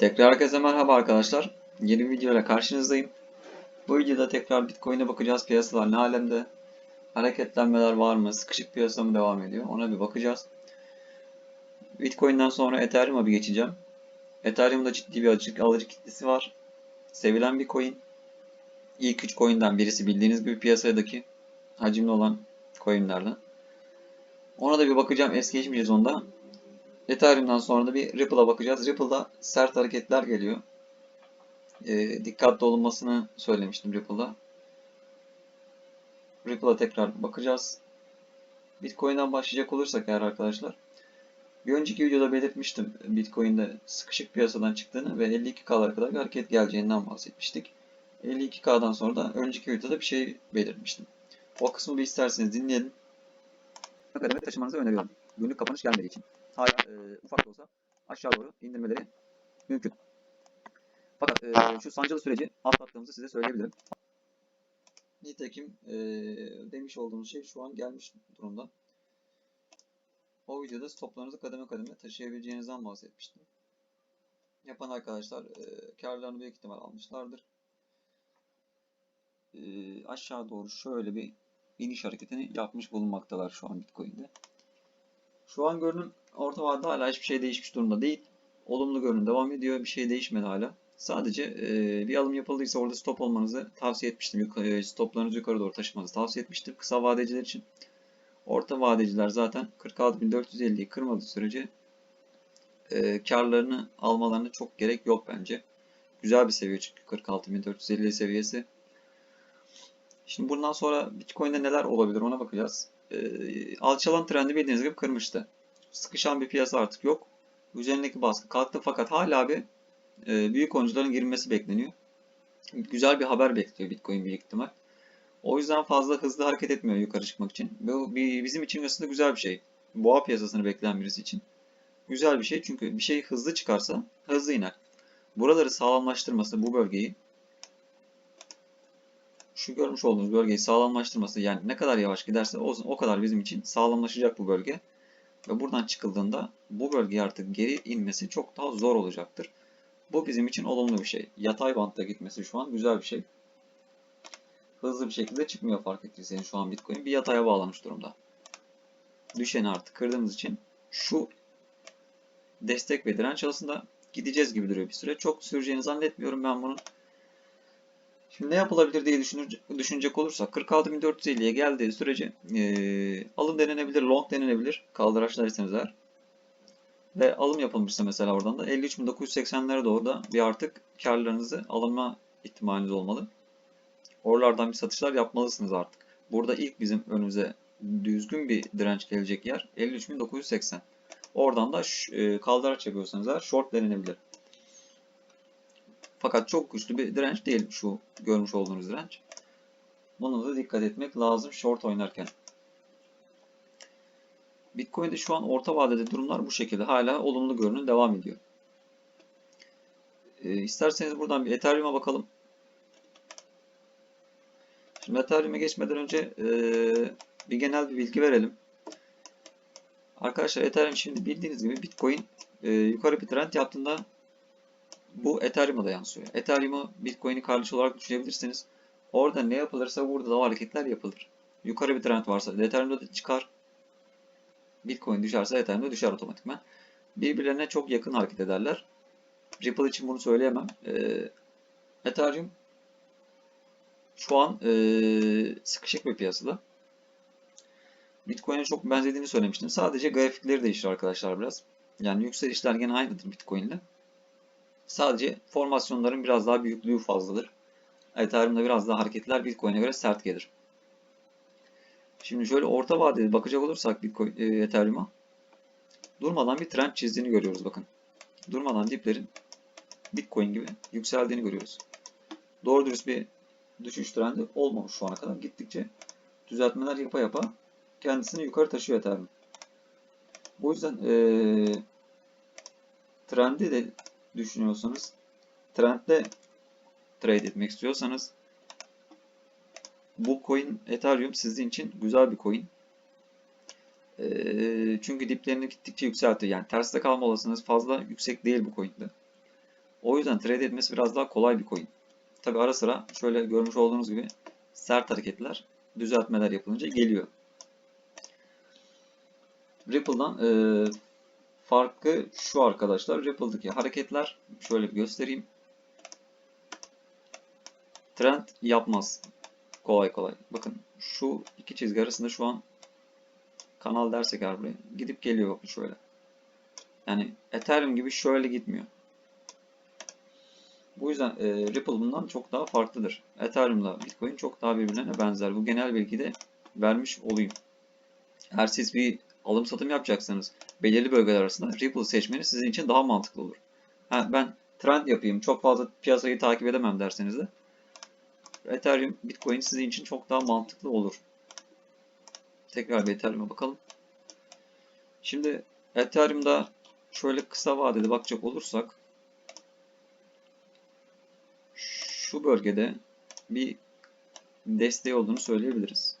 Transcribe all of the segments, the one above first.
Tekrar herkese merhaba arkadaşlar. Yeni bir video ile karşınızdayım. Bu videoda tekrar Bitcoin'e bakacağız. Piyasalar ne alemde? Hareketlenmeler var mı? Sıkışık piyasa mı devam ediyor? Ona bir bakacağız. Bitcoin'den sonra Ethereum'a bir geçeceğim. Ethereum'da ciddi bir alıcı, alıcı kitlesi var. Sevilen bir coin. İlk 3 coin'den birisi bildiğiniz gibi piyasadaki hacimli olan coin'lerden. Ona da bir bakacağım. Es geçmeyeceğiz onda. Ethereum'dan sonra da bir Ripple'a bakacağız. Ripple'da sert hareketler geliyor. E, dikkatli olunmasını söylemiştim Ripple'da. Ripple'a tekrar bakacağız. Bitcoin'den başlayacak olursak eğer arkadaşlar. Bir önceki videoda belirtmiştim Bitcoin'de sıkışık piyasadan çıktığını ve 52K'lara kadar bir hareket geleceğinden bahsetmiştik. 52K'dan sonra da önceki videoda bir şey belirtmiştim. O kısmı bir isterseniz dinleyelim. Kademe taşımanızı öneriyorum. Günlük kapanış gelmediği için hala e, ufak da olsa aşağı doğru indirmeleri mümkün. Fakat e, şu sancılı süreci atlattığımızı size söyleyebilirim. Nitekim e, demiş olduğumuz şey şu an gelmiş durumda. O videoda stoplarınızı kademe kademe taşıyabileceğinizden bahsetmiştim. Yapan arkadaşlar e, karlarını büyük ihtimal almışlardır. E, aşağı doğru şöyle bir iniş hareketini yapmış bulunmaktalar şu an Bitcoin'de. Şu an görünüm orta vadede hala hiçbir şey değişmiş durumda değil. Olumlu görünüm devam ediyor. Bir şey değişmedi hala. Sadece e, bir alım yapıldıysa orada stop olmanızı tavsiye etmiştim. Yukarı, e, stoplarınızı yukarı doğru taşımanızı tavsiye etmiştim. Kısa vadeciler için. Orta vadeciler zaten 46.450'yi kırmadığı sürece e, karlarını almalarına çok gerek yok bence. Güzel bir seviye çünkü 46.450 seviyesi. Şimdi bundan sonra Bitcoin'de neler olabilir ona bakacağız. Ee, alçalan trendi bildiğiniz gibi kırmıştı. Sıkışan bir piyasa artık yok. Üzerindeki baskı kalktı fakat hala bir e, büyük oyuncuların girmesi bekleniyor. Güzel bir haber bekliyor Bitcoin büyük ihtimal. O yüzden fazla hızlı hareket etmiyor yukarı çıkmak için. Bu bizim için aslında güzel bir şey. Boğa piyasasını bekleyen birisi için. Güzel bir şey çünkü bir şey hızlı çıkarsa hızlı iner. Buraları sağlamlaştırması bu bölgeyi şu görmüş olduğunuz bölgeyi sağlamlaştırması yani ne kadar yavaş giderse o, o kadar bizim için sağlamlaşacak bu bölge. Ve buradan çıkıldığında bu bölgeye artık geri inmesi çok daha zor olacaktır. Bu bizim için olumlu bir şey. Yatay bantta gitmesi şu an güzel bir şey. Hızlı bir şekilde çıkmıyor fark ettiyseniz şu an Bitcoin bir yataya bağlamış durumda. Düşeni artık kırdığımız için şu destek ve direnç arasında gideceğiz gibi duruyor bir süre. Çok süreceğini zannetmiyorum ben bunun. Şimdi ne yapılabilir diye düşünecek, olursak 46.450'ye geldiği sürece e, alım denenebilir, long denenebilir kaldıraçlarsanız eğer. Ve alım yapılmışsa mesela oradan da 53.980'lere doğru da bir artık karlarınızı alınma ihtimaliniz olmalı. Oralardan bir satışlar yapmalısınız artık. Burada ilk bizim önümüze düzgün bir direnç gelecek yer 53.980. Oradan da kaldıraç yapıyorsanız eğer short denenebilir. Fakat çok güçlü bir direnç değil şu görmüş olduğunuz direnç. Buna da dikkat etmek lazım short oynarken. Bitcoin'de şu an orta vadede durumlar bu şekilde. Hala olumlu görünüm devam ediyor. E, isterseniz buradan bir Ethereum'a bakalım. Şimdi Ethereum'e geçmeden önce e, bir genel bir bilgi verelim. Arkadaşlar Ethereum şimdi bildiğiniz gibi Bitcoin e, yukarı bir trend yaptığında bu Ethereum'a da yansıyor. Ethereum'u Bitcoin'i kardeş olarak düşünebilirsiniz. Orada ne yapılırsa burada da o hareketler yapılır. Yukarı bir trend varsa Ethereum'da da çıkar. Bitcoin düşerse Ethereum'da düşer otomatikman. Birbirlerine çok yakın hareket ederler. Ripple için bunu söyleyemem. Ee, Ethereum şu an e, sıkışık bir piyasada. Bitcoin'e çok benzediğini söylemiştim. Sadece grafikleri değişir arkadaşlar biraz. Yani yükselişler gene aynıdır Bitcoin'le. Sadece formasyonların biraz daha büyüklüğü fazladır. Ethereum'da biraz daha hareketler Bitcoin'e göre sert gelir. Şimdi şöyle orta vadeli bakacak olursak Bitcoin, e, Ethereum'a durmadan bir trend çizdiğini görüyoruz bakın. Durmadan diplerin Bitcoin gibi yükseldiğini görüyoruz. Doğru dürüst bir düşüş trendi olmamış şu ana kadar. Gittikçe düzeltmeler yapa yapa kendisini yukarı taşıyor Ethereum. Bu yüzden ee, trendi de düşünüyorsanız, trendle trade etmek istiyorsanız bu coin Ethereum sizin için güzel bir coin. Ee, çünkü diplerini gittikçe yükseltiyor. Yani terste kalma olasılığınız fazla yüksek değil bu coin'de. O yüzden trade etmesi biraz daha kolay bir coin. Tabi ara sıra şöyle görmüş olduğunuz gibi sert hareketler, düzeltmeler yapılınca geliyor. Ripple'dan e, farkı şu arkadaşlar. Ripple'daki hareketler şöyle bir göstereyim. Trend yapmaz kolay kolay. Bakın şu iki çizgi arasında şu an kanal dersek eğer buraya gidip geliyor bakın şöyle. Yani Ethereum gibi şöyle gitmiyor. Bu yüzden e, Ripple bundan çok daha farklıdır. Ethereum'la Bitcoin çok daha birbirlerine benzer. Bu genel bilgi de vermiş olayım. Eğer siz bir alım satım yapacaksanız belirli bölgeler arasında Ripple seçmeniz sizin için daha mantıklı olur. Ha, ben trend yapayım, çok fazla piyasayı takip edemem derseniz de Ethereum, Bitcoin sizin için çok daha mantıklı olur. Tekrar bir Ethereum'a bakalım. Şimdi Ethereum'da şöyle kısa vadede bakacak olursak şu bölgede bir desteği olduğunu söyleyebiliriz.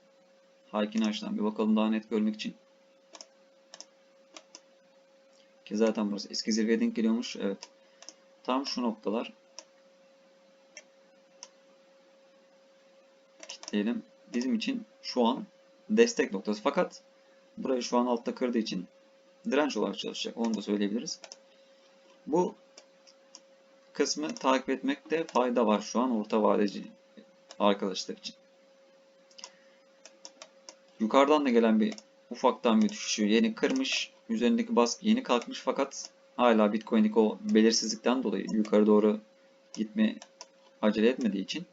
Haykini açtan bir bakalım daha net görmek için. Ki zaten burası eski zirveye denk geliyormuş. Evet. Tam şu noktalar. Kitleyelim. Bizim için şu an destek noktası. Fakat burayı şu an altta kırdığı için direnç olarak çalışacak. Onu da söyleyebiliriz. Bu kısmı takip etmekte fayda var şu an orta vadeci arkadaşlar için. Yukarıdan da gelen bir ufaktan bir düşüşü yeni kırmış. Üzerindeki baskı yeni kalkmış fakat hala Bitcoin'deki o belirsizlikten dolayı yukarı doğru gitme acele etmediği için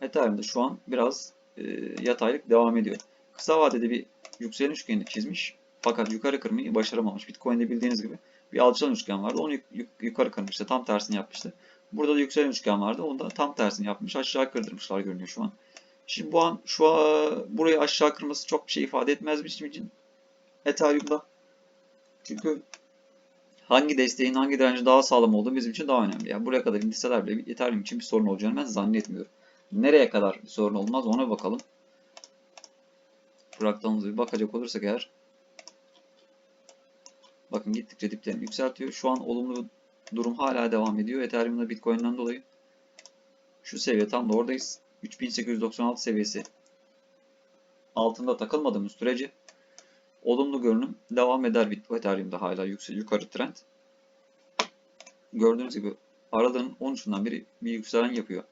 Ethereum'da şu an biraz e, yataylık devam ediyor. Kısa vadede bir yükseliş üçgeni çizmiş fakat yukarı kırmayı başaramamış. Bitcoin'de bildiğiniz gibi bir alçalan üçgen vardı. Onu yukarı kırmıştı. Tam tersini yapmıştı. Burada da yükselen üçgen vardı. Onu da tam tersini yapmış. Aşağı kırdırmışlar görünüyor şu an. Şimdi bu an şu an burayı aşağı kırması çok bir şey ifade etmez bizim için. Ethereum'da. Çünkü hangi desteğin hangi direnci daha sağlam olduğu bizim için daha önemli. Yani buraya kadar indirseler bile Ethereum için bir sorun olacağını ben zannetmiyorum. Nereye kadar bir sorun olmaz ona bakalım. Fraktalımıza bir bakacak olursak eğer Bakın gittikçe diplerini yükseltiyor. Şu an olumlu durum hala devam ediyor. Ethereum'da Bitcoin'den dolayı. Şu seviye tam da oradayız. 3896 seviyesi altında takılmadığımız sürece olumlu görünüm devam eder Ethereum'da hala yüksel yukarı trend. Gördüğünüz gibi aralığın 13'ünden biri bir yükselen yapıyor.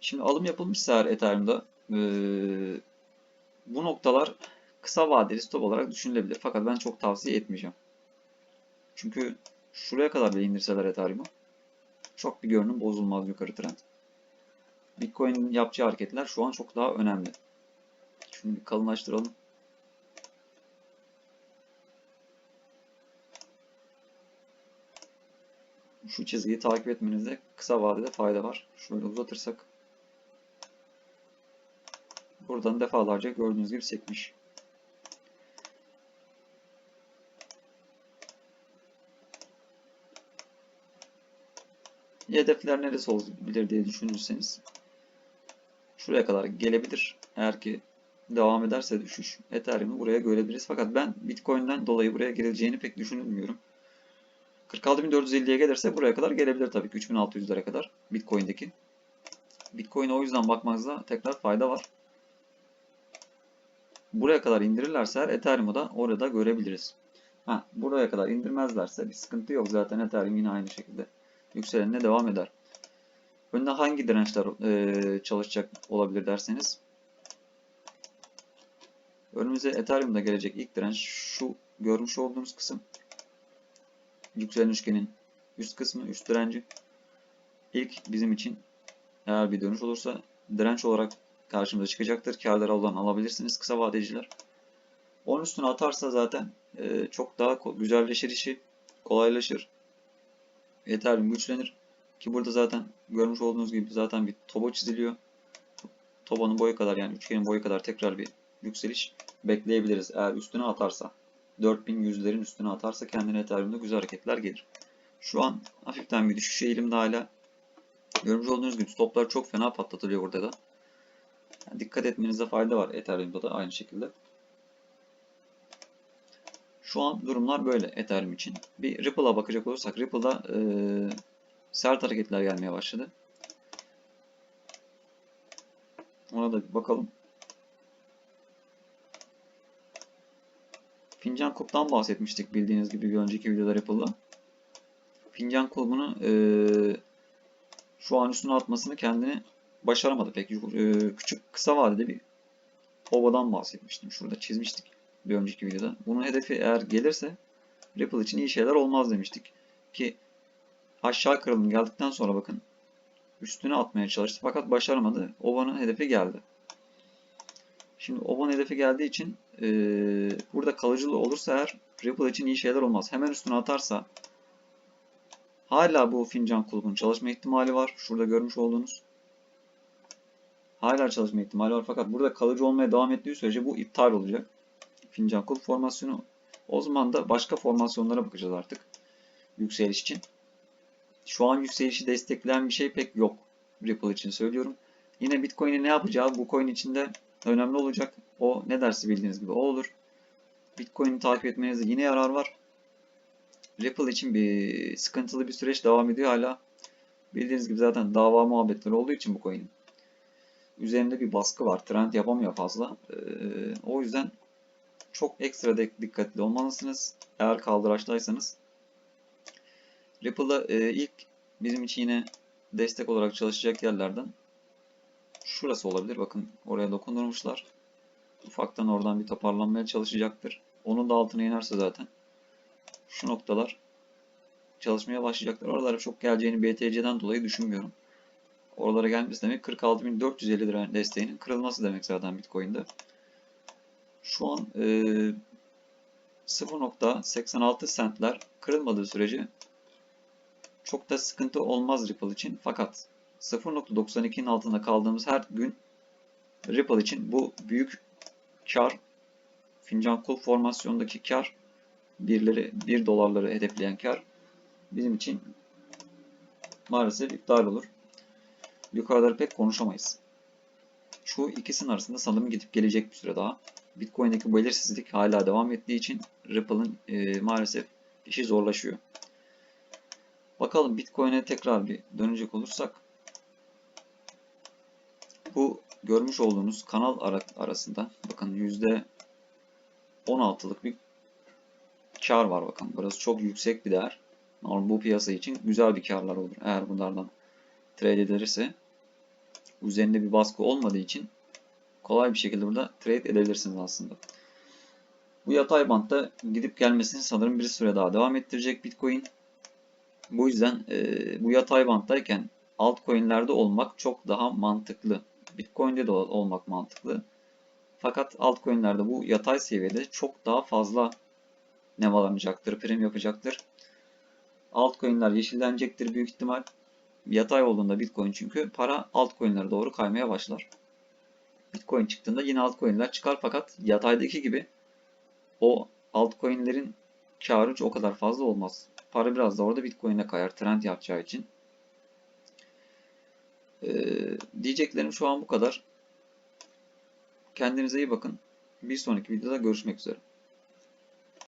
Şimdi alım yapılmışsa eğer Ethereum'da ee, bu noktalar kısa vadeli stop olarak düşünülebilir. Fakat ben çok tavsiye etmeyeceğim. Çünkü şuraya kadar bile indirseler Ethereum'u çok bir görünüm bozulmaz yukarı trend. Bitcoin'in yapacağı hareketler şu an çok daha önemli. Şunu bir kalınlaştıralım. Şu çizgiyi takip etmenizde kısa vadede fayda var. Şöyle uzatırsak buradan defalarca gördüğünüz gibi sekmiş. hedefler neresi olabilir diye düşünürseniz şuraya kadar gelebilir. Eğer ki devam ederse düşüş Ethereum'u buraya görebiliriz. Fakat ben Bitcoin'den dolayı buraya geleceğini pek düşünmüyorum. 46.450'ye gelirse buraya kadar gelebilir tabii ki 3600'lere kadar Bitcoin'deki. Bitcoin'e o yüzden bakmanızda tekrar fayda var. Buraya kadar indirirlerse eğer Ethereum'u da orada görebiliriz. Ha, buraya kadar indirmezlerse bir sıkıntı yok. Zaten Ethereum yine aynı şekilde yükselenine devam eder. Önüne hangi dirençler e, çalışacak olabilir derseniz önümüze Ethereum'da gelecek ilk direnç şu görmüş olduğunuz kısım yükselen üçgenin üst kısmı, üst direnci. İlk bizim için eğer bir dönüş olursa direnç olarak karşımıza çıkacaktır. Karları alan alabilirsiniz kısa vadeciler. Onun üstüne atarsa zaten e, çok daha güzelleşir işi, kolaylaşır. Ethereum güçlenir. Ki burada zaten görmüş olduğunuz gibi zaten bir toba çiziliyor. Tobanın boyu kadar yani üçgenin boyu kadar tekrar bir yükseliş bekleyebiliriz. Eğer üstüne atarsa 4100'lerin üstüne atarsa kendine Ethereum'da güzel hareketler gelir. Şu an hafiften bir düşüş eğilimde hala. Görmüş olduğunuz gibi stoplar çok fena patlatılıyor burada da. Yani dikkat etmenizde fayda var Ethereum'da da aynı şekilde. Şu an durumlar böyle Ethereum için. Bir Ripple'a bakacak olursak Ripple'da e, sert hareketler gelmeye başladı. Ona da bir bakalım. Fincan Kulp'tan bahsetmiştik bildiğiniz gibi bir önceki videoda Ripple'da. Fincan Kulp'unu e, şu an üstüne atmasını kendini başaramadı pek. E, küçük kısa vadede bir ovadan bahsetmiştim. Şurada çizmiştik bir önceki videoda. Bunun hedefi eğer gelirse Ripple için iyi şeyler olmaz demiştik. Ki aşağı kırılım geldikten sonra bakın üstüne atmaya çalıştı fakat başaramadı. Ova'nın hedefi geldi. Şimdi Ova'nın hedefi geldiği için e, burada kalıcılığı olursa eğer Ripple için iyi şeyler olmaz. Hemen üstüne atarsa hala bu fincan kulübün çalışma ihtimali var. Şurada görmüş olduğunuz. Hala çalışma ihtimali var fakat burada kalıcı olmaya devam ettiği sürece bu iptal olacak. Fincan kulüp formasyonu. O zaman da başka formasyonlara bakacağız artık. Yükseliş için. Şu an yükselişi destekleyen bir şey pek yok. Ripple için söylüyorum. Yine Bitcoin'i ne yapacağı bu coin içinde önemli olacak. O ne dersi bildiğiniz gibi o olur. Bitcoin'i takip etmenizde yine yarar var. Ripple için bir sıkıntılı bir süreç devam ediyor hala. Bildiğiniz gibi zaten dava muhabbetleri olduğu için bu coin'in. Üzerinde bir baskı var. Trend yapamıyor fazla. Ee, o yüzden çok ekstra dikkatli olmalısınız. Eğer kaldıraçtaysanız. Ripple'da e, ilk bizim için yine destek olarak çalışacak yerlerden şurası olabilir. Bakın oraya dokundurmuşlar. Ufaktan oradan bir toparlanmaya çalışacaktır. Onun da altına inerse zaten şu noktalar çalışmaya başlayacaktır. Oralara çok geleceğini BTC'den dolayı düşünmüyorum. Oralara gelmesi demek 46.450 lira desteğinin kırılması demek zaten Bitcoin'de. Şu an e, 0.86 centler kırılmadığı sürece çok da sıkıntı olmaz Ripple için. Fakat 0.92'nin altında kaldığımız her gün Ripple için bu büyük kar fincan kul formasyondaki kar birleri 1 dolarları hedefleyen kar bizim için maalesef iptal olur. Yukarıları pek konuşamayız. Şu ikisinin arasında sanırım gidip gelecek bir süre daha. Bitcoin'deki belirsizlik hala devam ettiği için Ripple'ın e, maalesef işi zorlaşıyor. Bakalım Bitcoin'e tekrar bir dönecek olursak bu görmüş olduğunuz kanal ara arasında bakın yüzde 16'lık bir kar var bakın. Burası çok yüksek bir değer. Normal bu piyasa için güzel bir karlar olur. Eğer bunlardan trade edilirse üzerinde bir baskı olmadığı için kolay bir şekilde burada trade edebilirsiniz aslında. Bu yatay bantta gidip gelmesini sanırım bir süre daha devam ettirecek Bitcoin. Bu yüzden e, bu yatay banttayken altcoin'lerde olmak çok daha mantıklı. Bitcoin'de de olmak mantıklı. Fakat altcoin'lerde bu yatay seviyede çok daha fazla nevalanacaktır, prim yapacaktır. Altcoin'ler yeşillenecektir büyük ihtimal. Yatay olduğunda Bitcoin çünkü para altcoin'lere doğru kaymaya başlar. Bitcoin çıktığında yine altcoin'ler çıkar fakat yataydaki gibi o altcoin'lerin karı o kadar fazla olmaz. Para biraz da orada Bitcoin'e kayar trend yapacağı için. Ee, diyeceklerim şu an bu kadar. Kendinize iyi bakın. Bir sonraki videoda görüşmek üzere.